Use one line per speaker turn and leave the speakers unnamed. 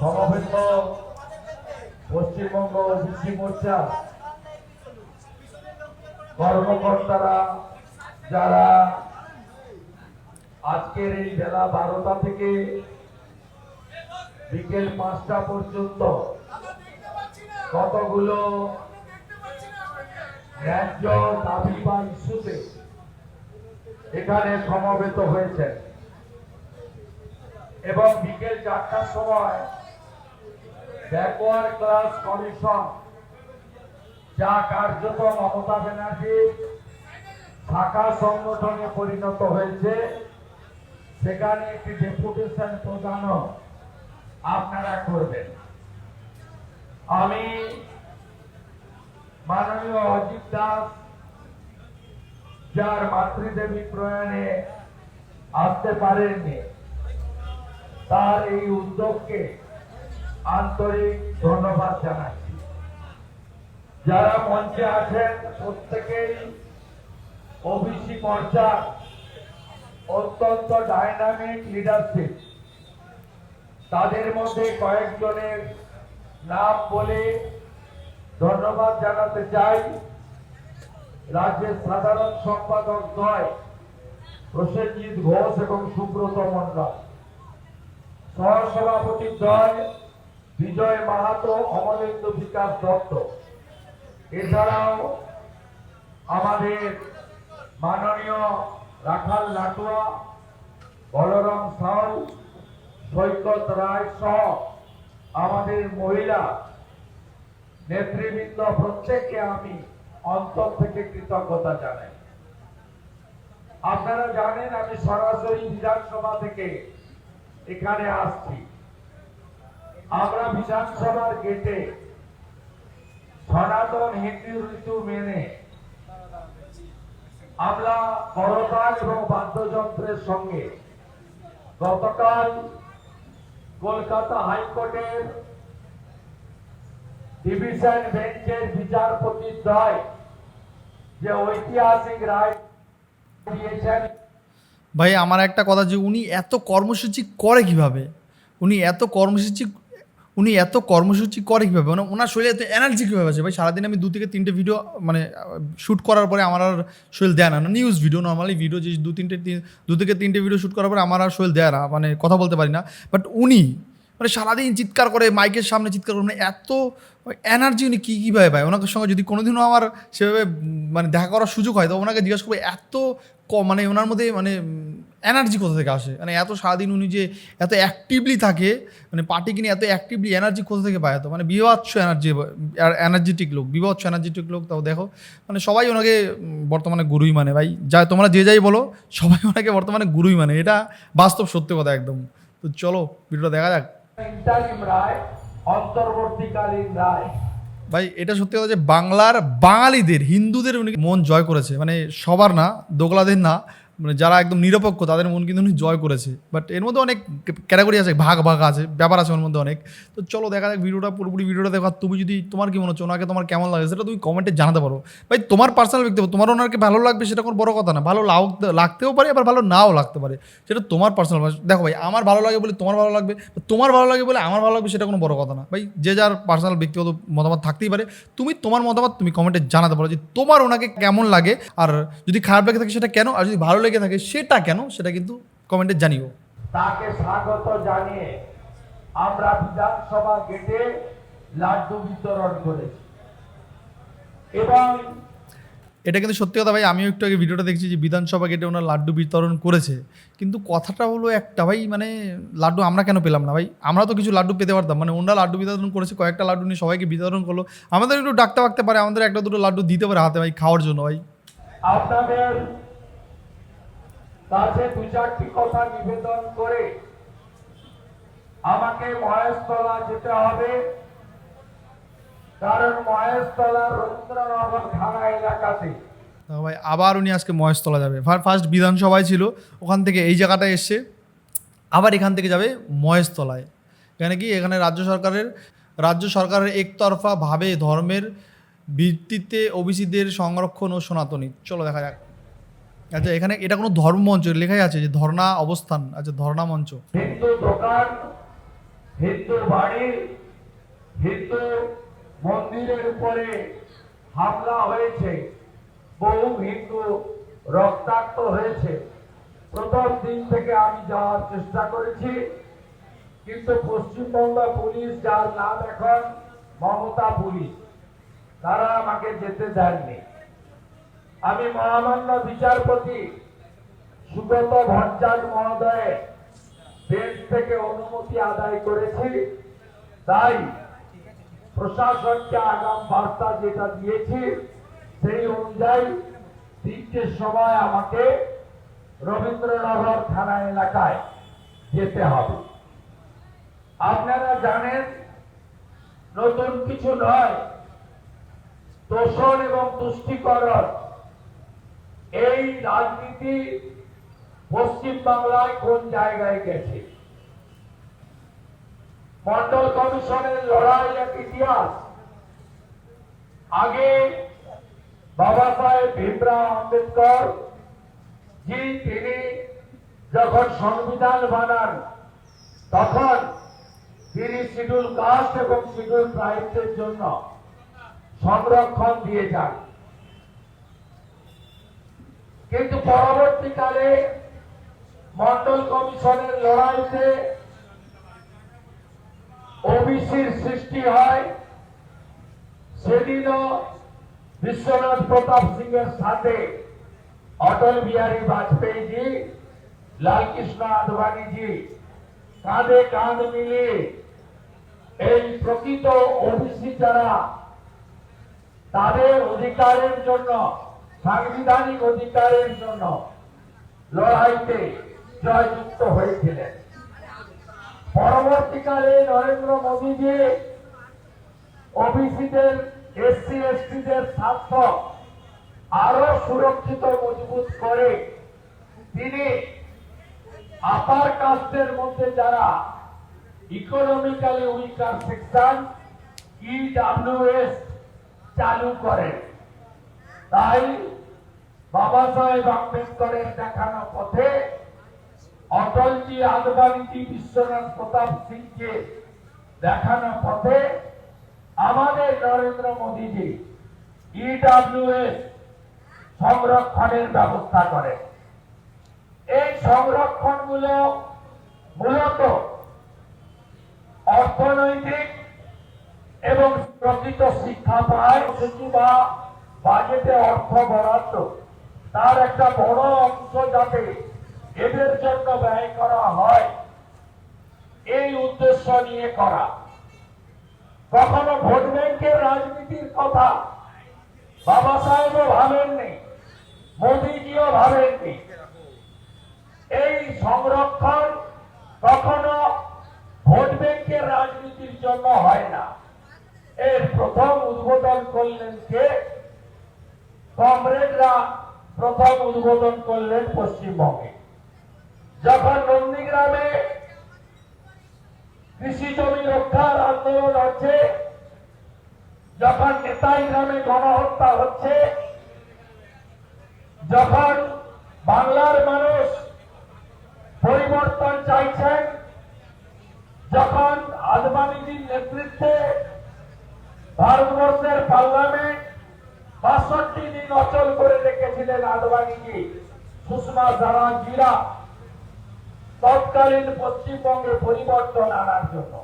সমবেত পশ্চিমবঙ্গ ওবিসি মোর্চা। কর্মকর্তারা, যারা আজকের এই বেলা বারোটা থেকে বিকেল পাঁচটা পর্যন্ত কতগুলো ন্যায্য দাবি বা ইস্যুতে এখানে সমবেত হয়েছেন। এবং বিকেল চারটার সময় ব্যাকওয়ার্ড ক্লাস কমিশন যা কার্যত মমতা ব্যানার্জির শাখা সংগঠনে পরিণত হয়েছে। সেখানে একটি ডেপুটেশন প্রদানও আপনারা করবেন। আমি মাননীয় অজিত দাস, যার মাতৃদেবী প্রয়াণে আসতে পারেননি, তার এই উদ্যোগকে আন্তরিক ধন্যবাদ জানাচ্ছি যারা মঞ্চে আছেন, প্রত্যেকেই ওবিসি মোর্চার অত্যন্ত ডাইনামিক লিডারশিপ তাদের মধ্যে কয়েকজনের নাম বলে ধন্যবাদ জানাতে চাই। রাজ্যের সাধারণ সম্পাদক দ্বয় প্রসেনজিৎ ঘোষ এবং সুব্রত মন্ডল সহসভাপতি দ্বয় বিজয় মাহাতো অমলেন্দু বিকাশ দত্ত। এছাড়াও আমাদের মাননীয় রাখাল লাটুয়া, বলরাম সাউ, সৈকত রায় সহ আমাদের মহিলা নেতৃবৃন্দ প্রত্যেককে আমি অন্তর থেকে কৃতজ্ঞতা জানাই। আপনারা জানেন আমি সরাসরি বিধানসভা থেকে এখানে আসছি। আমরা বিধানসভার গেটে সনাতন হিন্দু ঋতু মেনে আমরা করতাল এবং বাদ্যযন্ত্রের সঙ্গে গতকাল কলকাতা হাইকোর্টের ডিভিশন বেঞ্চের বিচারপতি দ্বয় যে ঐতিহাসিক রায় দিয়েছেন।
ভাই, আমার একটা কথা যে উনি এত কর্মসূচি করে কীভাবে? উনি এত কর্মসূচি উনি এত কর্মসূচি করে কীভাবে? মানে ওনার শরীরে এত এনার্জি কীভাবে আছে? ভাই, সারাদিন আমি দু থেকে তিনটে ভিডিও মানে শ্যুট করার পরে আমার আর শরীর দেয় না। নিউজ ভিডিও নর্মালি ভিডিও যে দু তিনটে, তিন- দু থেকে তিনটে ভিডিও শ্যুট করার পরে আমার আর শরীর দেয় না। মানে কথা বলতে পারি না। বাট উনি মানে সারাদিন চিৎকার করে মাইকের সামনে চিৎকার করে মানে এত এনার্জি উনি কী, কীভাবে পায়? ওনার সঙ্গে যদি কোনোদিনও আমার সেভাবে মানে দেখা করার সুযোগ হয়, তো ওনাকে জিজ্ঞাসা করব, এত ক মানে ওনার মধ্যে মানে এনার্জি কোথা থেকে আসে? মানে এত সারাদিন উনি যে এত অ্যাক্টিভলি থাকে মানে পার্টিকে নিয়ে এত অ্যাক্টিভলি এনার্জি কোথা থেকে পায় এত? মানে বিভৎস এনার্জি এনার্জেটিক লোক বিভৎস এনার্জেটিক লোক তাও দেখো। মানে সবাই ওনাকে বর্তমানে গুরুই মানে ভাই। যা তোমরা যে যাই বলো সবাই ওনাকে বর্তমানে গুরুই মানে। এটা বাস্তব সত্য কথা একদম। তো চলো ভিডিওটা দেখা যাক।
অন্তর্বর্তীকালীন রায়।
ভাই এটা সত্যি কথা যে বাংলার বাঙালিদের হিন্দুদের উনি মন জয় করেছে। মানে সবার না দোগলাদের না। মানে যারা একদম নিরপেক্ষ, তাদের মন কিন্তু উনি জয় করেছে। বাট এর মধ্যে অনেক ক্যাটাগরি আছে, ভাগ ভাগ আছে, ব্যাপার আছে ওর মধ্যে অনেক। তো চলো দেখা যাক ভিডিওটা পুরোপুরি ভিডিওটা দেখো। তুমি যদি, তোমার কি মনে হচ্ছে? ওনাকে তোমার কেমন লাগে? সেটা তুমি কমেন্টে জানাতে পারো। ভাই, তোমার পার্সোনাল ব্যক্তিগত তোমার ওনাকে ভালো লাগবে সেটা কোনো বড় কথা না। ভালো লাগতেও পারে, আবার ভালো নাও লাগতে পারে। সেটা তোমার পার্সোনাল দেখো ভাই, আমার ভালো লাগে বলে তোমার ভালো লাগবে তোমার ভালো লাগে বলে আমার ভালো লাগবে সেটা কোনো বড় কথা না। ভাই, যে যার পার্সোনাল ব্যক্তিগত মতামত থাকতেই পারে, তুমি তোমার মতামত তুমি কমেন্টে জানাতে পারো যে তোমার ওনাকে কেমন লাগে। আর যদি খারাপ লেগে থাকে সেটা কেন? আর যদি ভালো লেগে থাকে সেটা কেন? সেটা কিন্তু কমেন্টে জানিও।
তাকে স্বাগত জানিয়ে আমরা বিধানসভা গেটে লাড্ডু বিতরণ করেছি। এবং
এটা কিন্তু সত্যি কথা ভাই আমিও একটু আগে ভিডিওটা দেখছি যে বিধানসভা গেটে ওনার লাড্ডু বিতরণ করেছে। কিন্তু কথাটা হলো একটা ভাই মানে লাড্ডু আমরা কেন পেলাম না ভাই? আমরা তো কিছু লাড্ডু পেতে পারতাম মানে ওনারা লাড্ডু বিতরণ করেছে কয়েকটা লাড্ডু নিয়ে সবাইকে বিতরণ করল। আমাদের একটু ডাকতে পাকতে পারে আমাদের একটা দুটো লাড্ডু দিতে পারে হাতে ভাই খাওয়ার জন্য ভাই।
আপনাদের কাছে দু চারটি কথা নিবেদন করে আমাকে মহেশতলা যেতে হবে। কারণ মহেশতলা রবীন্দ্রনগর থানা এলাকাতে।
ভাই, আবার উনি আজকে মহেশতলা যাবে। ফার্স্ট বিধানসভায় ছিল, ওখান থেকে এই জায়গাটায় এসছে, আবার এখান থেকে যাবে মহেশতলায়। এখানে কি, এখানে রাজ্য সরকারের রাজ্য সরকারের একতরফা ভাবে ধর্মের ভিত্তিতে ওবিসিদের সংরক্ষণ ও সনাতনী। চলো দেখা যাক। আচ্ছা এখানে এটা কোনো ধর্ম মঞ্চ, লেখাই আছে যে ধর্ণা অবস্থান আচ্ছা ধর্ণা মঞ্চ।
হিন্দু দোকান হিন্দু বাড়ি, হিন্দু মন্দিরের উপরে হামলা হয়েছে। বহু হিন্দু রক্তাক্ত হয়েছে। প্রথম দিন থেকে আমি যাওয়ার চেষ্টা করেছি, কিন্তু পশ্চিমবঙ্গ পুলিশ যার নাম এখন মমতা পুলিশ। তারা আমাকে যেতে দেননি। আমি মহামান্য বিচারপতি সুগত ভট্টাচার্য মহোদয় বেঞ্চ থেকে অনুমতি আদায় করেছি। তাই প্রশাসনকে আগাম বার্তা যেটা দিয়েছি, সেই অনুযায়ী তিনটের সময় আমাকে রবীন্দ্রনগর থানা এলাকায় যেতে হবে। আপনারা জানেন, নতুন কিছু নয়, তোষণ এবং তুষ্টিকরণ এই রাজনীতি পশ্চিম বাংলায় কোন জায়গায় গেছে? মন্ডল কমিশনের লড়াই এক ইতিহাস। আগে বাবা সাহেব ভীমরাও আম্বেদকর, জি তিনি যখন সংবিধান বানান, তখন তিনি শিডিউল কাস্ট এবং শিডিউল ট্রাইবসের জন্য সংরক্ষণ দিয়ে যান। কিন্তু পরবর্তীকালে মন্ডল কমিশনের লড়াইতে ওবিসির সৃষ্টি হয় সেদিনও বিশ্বনাথ প্রতাপ সিং এর সাথে অটল বিহারী বাজপেয়ী জি লালকৃষ্ণ আদবানি জি কাঁধে কাঁধ মিলিয়ে এই প্রকৃত ওবিসি যারা তাদের অধিকারের জন্য সাংবিধানিক অধিকারের জন্য লড়াইতে জয়যুক্ত হয়েছিলেন। পরবর্তীকালে নরেন্দ্র মোদীজি ওবিসিদের, এসসি, এসটিদের স্বার্থ আরও সুরক্ষিত, মজবুত করে তিনি আপার কাস্টের মধ্যে যারা ইকোনমিক্যালি উইকার সেকশন ইডাব্লিউএস চালু করেন। তাই বাবা সাহেব আম্বেদকরের দেখানো পথে অটলজি আদবানিজি বিশ্বনাথ প্রতাপ সিংকে দেখানো পথে আমাদের নরেন্দ্র মোদীজি ইডাব্লিউএস সংরক্ষণের ব্যবস্থা করেন এই সংরক্ষণগুলো মূলত অর্থনৈতিক এবং প্রকৃত শিক্ষা পায় বা বাজেটে অর্থ বরাদ্দ। তার একটা বড় অংশ যাতে এদের জন্য ব্যয় করা হয়, এই উদ্দেশ্য নিয়ে করা। কখনো ভোট ব্যাংকের রাজনীতির কথা বাবা সাহেবও ভাবেননি, মোদীজিও ভাবেননি। এই সংরক্ষণ কখনো ভোট ব্যাংকের রাজনীতির জন্য হয় না। এর প্রথম উদ্বোধন করলেন কে? কমরেডরা প্রথম উদ্বোধন করলেন পশ্চিমবঙ্গে। যখন নন্দীগ্রামে কৃষি জমি রক্ষার আন্দোলন হচ্ছে, যখন নেতাই গ্রামে গণহত্যা হচ্ছে, যখন বাংলার মানুষ পরিবর্তন চাইছেন, যখন আদবানিজির নেতৃত্বে ভারতবর্ষের পার্লামেন্ট বাষট্টি দিন অচল করে রেখেছিলেন আদবানিকে সুষমা স্বরাজীরা তৎকালীন পশ্চিমবঙ্গে পরিবর্তন আনার জন্য।